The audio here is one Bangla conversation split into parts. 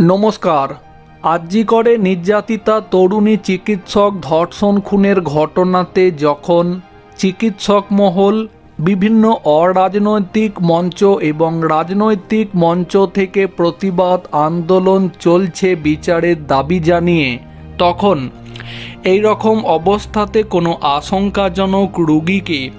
নমস্কার। করে নির্যাতিতা তরুণী চিকিৎসক ধর্ষণ খুনের ঘটনাতে যখন চিকিৎসক মহল বিভিন্ন অরাজনৈতিক মঞ্চ এবং রাজনৈতিক মঞ্চ থেকে প্রতিবাদ আন্দোলন চলছে বিচারের দাবি জানিয়ে, তখন এই রকম অবস্থাতে কোনো আশঙ্কাজনক রোগীকে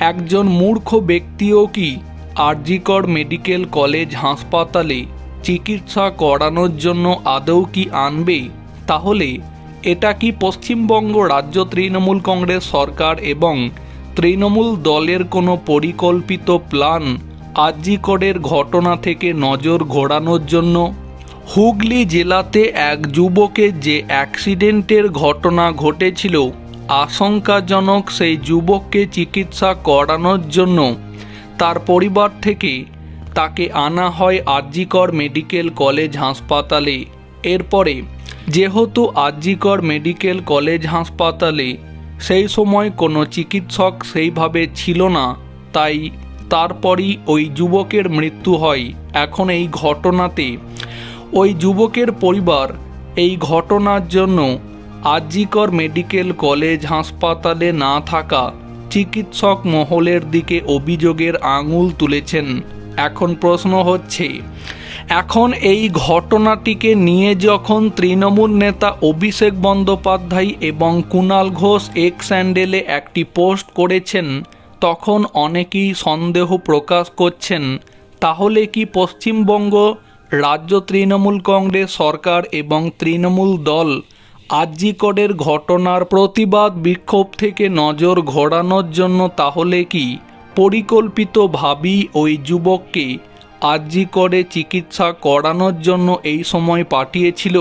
একজন মূর্খ ব্যক্তিও কি আরজিকর মেডিকেল কলেজ হাসপাতালে চিকিৎসা করানোর জন্য আদৌ কি আনবে? তাহলে এটা কি পশ্চিমবঙ্গ রাজ্য তৃণমূল কংগ্রেস সরকার এবং তৃণমূল দলের কোনো পরিকল্পিত প্ল্যান আরজিকরের ঘটনা থেকে নজর ঘোরানোর জন্য? হুগলি জেলাতে এক যুবকের যে অ্যাক্সিডেন্টের ঘটনা ঘটেছিল, আশঙ্কাজনক সেই যুবককে চিকিৎসা করানোর জন্য তার পরিবার থেকে তাকে আনা হয় আরজিকর মেডিকেল কলেজ হাসপাতালে। এরপরে, যেহেতু আরজিকর মেডিকেল কলেজ হাসপাতালে সেই সময় কোনো চিকিৎসক সেইভাবে ছিল না, তাই তারপরই ওই যুবকের মৃত্যু হয়। এখন এই ঘটনাতে ওই যুবকের পরিবার এই ঘটনার জন্য আরজিকর মেডিকেল কলেজ হাসপাতালে না থাকা চিকিৎসক মহলের দিকে অভিযোগের আঙুল তুলেছেন। এখন প্রশ্ন হচ্ছে, এখন এই ঘটনাটিকে নিয়ে যখন তৃণমূল নেতা অভিষেক বন্দ্যোপাধ্যায় এবং কুণাল ঘোষ এক স্যান্ডেলে একটি পোস্ট করেছেন, তখন অনেকেই সন্দেহ প্রকাশ করছেন, তাহলে কি পশ্চিমবঙ্গ রাজ্য তৃণমূল কংগ্রেস সরকার এবং তৃণমূল দল আরজিকরের ঘটনার প্রতিবাদ বিক্ষোভ থেকে নজর ঘোরানোর জন্য তাহলে কি পরিকল্পিতভাবেই ওই যুবককে আর্জি করে চিকিৎসা করানোর জন্য এই সময় পাঠিয়েছিল